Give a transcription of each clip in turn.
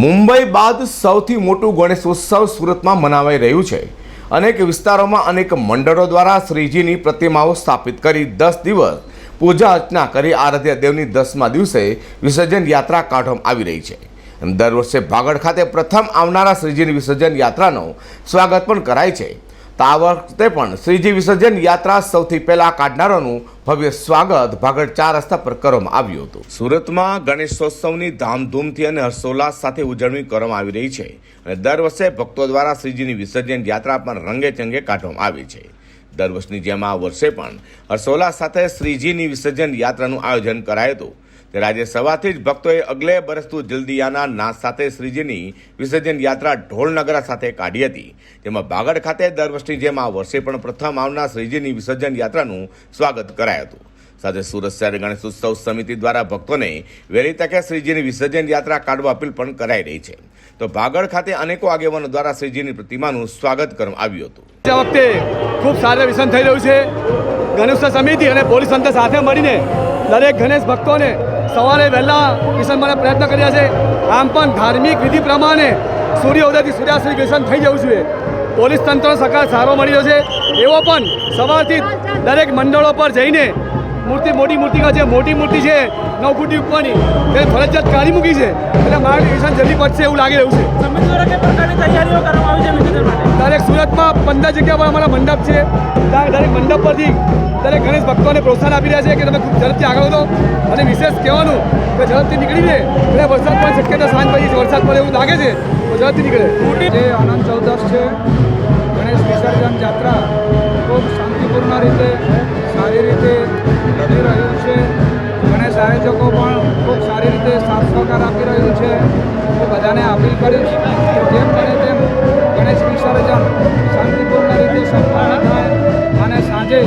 મુંબઈ બાદ સૌથી મોટું ગણેશોત્સવ સુરતમાં મનાવાઈ રહ્યું છે. અનેક વિસ્તારોમાં અનેક મંડળો દ્વારા શ્રીજીની પ્રતિમાઓ સ્થાપિત કરી દસ દિવસ પૂજા અર્ચના કરી આરાધ્ય દેવની દસમા દિવસે વિસર્જન યાત્રા કાઢવામાં આવી રહી છે. દર વર્ષે ભાગડ ખાતે પ્રથમ આવનારા શ્રીજીની વિસર્જન યાત્રાનું સ્વાગત પણ કરાય છે. તો વખતે પણ શ્રીજી વિસર્જન યાત્રા સૌથી પહેલા કાઢનારાનું ભવ્ય સ્વાગત ભાગળ ચાર રસ્તા પર કરવામાં આવ્યું હતું. સુરતમાં ગણેશોત્સવની ધામધૂમથી અને હર્ષોલ્લાસ સાથે ઉજવણી કરવામાં આવી રહી છે અને દર વર્ષે ભક્તો દ્વારા શ્રીજીની વિસર્જન યાત્રા પણ રંગે ચંગે કાઢવામાં આવી છે. દર વર્ષની જેમ આ વર્ષે પણ હર્ષોલ્લાસ સાથે શ્રીજીની વિસર્જન યાત્રાનું આયોજન કરાયું હતું. ત્યારે આજે સવારથી જ ભક્તોએ અગલે બરસતું જલ્દીયાના નાશ સાથે શ્રીજીની વિસર્જન યાત્રા ઢોલનગરા સાથે કાઢી હતી. જેમાં બાગડ ખાતે દર વર્ષની જેમ આ વર્ષે પણ પ્રથમ આવનાર શ્રીજીની વિસર્જન યાત્રાનું સ્વાગત કરાયું હતું. સાથે સુરત શહેર ગણેશ ઉત્સવ સમિતિ દ્વારા ભક્તોને વહેલી તકે શ્રીજીની વિસર્જન યાત્રા કાઢવા અપીલ પણ કરાઈ રહી છે. તો ભાગડ ખાતે અનેકો આગેવાનો દ્વારા શ્રીજીની પ્રતિમાનું સ્વાગત કરવામાં આવ્યું હતું. આ વખતે ખૂબ સારું વિસન થઈ રહ્યું છે. ગણેશ સમિતિ અને પોલીસ તંત્ર સાથે મળીને દરેક ગણેશ ભક્તોને સવારે વહેલા માટે પ્રયત્ન કર્યા છે. આમ પણ ધાર્મિક વિધિ પ્રમાણે સૂર્યોદયથી સૂર્યાસ્ત કિશન થઈ જવું જોઈએ. પોલીસ તંત્રનો સહકાર સારો મળી રહ્યો છે. એવો પણ સવારથી જ દરેક મંડળો પર જઈને મૂર્તિ મોટી મૂર્તિ છે મોટી મૂર્તિ છે નવ ફૂટની ઉપરની તે ફરજિયાત કાઢી મૂકી છે. એટલે મારું કિશન જલ્દી પડશે એવું લાગી રહ્યું છે. દરેક સુરતમાં પંદર જગ્યા પર અમારા મંડપ છે. દરેક મંડપ પરથી દરેક ગણેશ ભક્તોને પ્રોત્સાહન આપી રહ્યા છે કે તમે ખૂબ ઝડપથી આગળ વધો. અને વિશેષ કહેવાનું કે ઝડપથી નીકળી જાય એટલે વરસાદ પણ શક્યતા સાંજ પછી વરસાદ પડે એવું લાગે છે. તો ઝડપથી નીકળે. જે આનંદ ચૌદશ છે. ગણેશ વિસર્જન યાત્રા ખૂબ શાંતિપૂર્ણ રીતે, સારી રીતે લડી રહ્યું છે. ગણેશ આયોજકો પણ ખૂબ સારી રીતે સાથ સહકાર આપી રહ્યું છે. હું બધાને અપીલ કરીશ કે જેમ બને તેમ ગણેશ વિસર્જન શાંતિપૂર્ણ રીતે સંપન્ન થાય અને સાંજે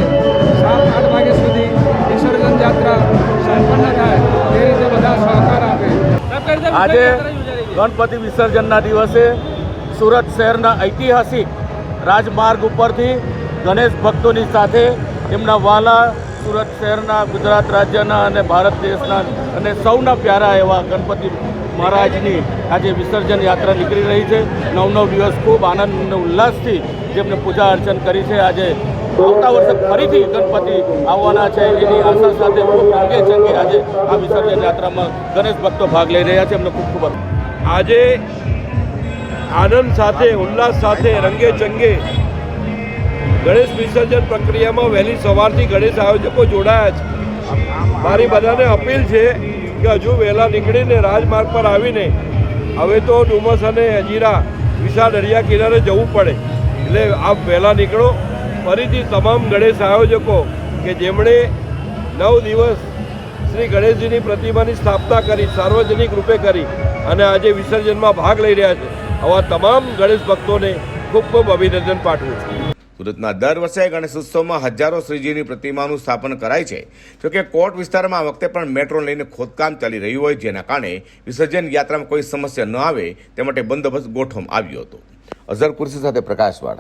આજે? ગણપતિ વિસર્જનના દિવસે સુરત શહેરના ઐતિહાસિક રાજમાર્ગ ઉપરથી ગણેશ ભક્તોની સાથે એમના વાલા સુરત શહેરના, ગુજરાત રાજ્યના અને ભારત દેશના અને સૌના પ્યારા એવા ગણપતિ મહારાજની આજે વિસર્જન યાત્રા નીકળી રહી છે. નવ નવ દિવસ ખૂબ આનંદ અને ઉલ્લાસથી જેમને પૂજા અર્ચન કરી છે. આજે આવતા વર્ષે ફરીથી ગણપતિ આવવાના છે. એની આશા સાથે ખૂબ લાગે છે કે આજે આ વિસર્જન યાત્રામાં ગણેશ ભક્તો ભાગ લઈ રહ્યા છે. એમને ખૂબ ખૂબ. આજે આનંદ સાથે, ઉલ્લાસ સાથે, રંગે ચંગે ગણેશ વિસર્જન પ્રક્રિયામાં વહેલી સવારથી ગણેશ આયોજકો જોડાયા છે. મારી બધાને અપીલ છે કે હજુ વહેલા નીકળીને રાજમાર્ગ પર આવીને હવે તો ડુમસ અને હજીરા વિશાળ દરિયા કિનારે જવું પડે. એટલે આપ વહેલા નીકળો. ફરીથી તમામ ગણેશ આયોજકો કે જેમણે નવ દિવસ શ્રી ગણેશજીની પ્રતિમાની સ્થાપના કરી, સાર્વજનિક રૂપે કરી અને આજે વિસર્જનમાં ભાગ લઈ રહ્યા છે. આવા તમામ ગણેશ ભક્તોને ખૂબ ખૂબ અભિનંદન પાઠવું છું. સુરતમાં દર વર્ષે ગણેશ ઉત્સવમાં હજારો શ્રીજીની પ્રતિમાનું સ્થાપન કરાય છે. જોકે કોટ વિસ્તારમાં આ વખતે પણ મેટ્રો લઈને ખોદકામ ચાલી રહ્યું હોય જેના કારણે વિસર્જન યાત્રામાં કોઈ સમસ્યા ન આવે તે માટે બંદોબસ્ત ગોઠવવામાં આવ્યો હતો. અઝર કુર્સી સાથે પ્રકાશવાળા.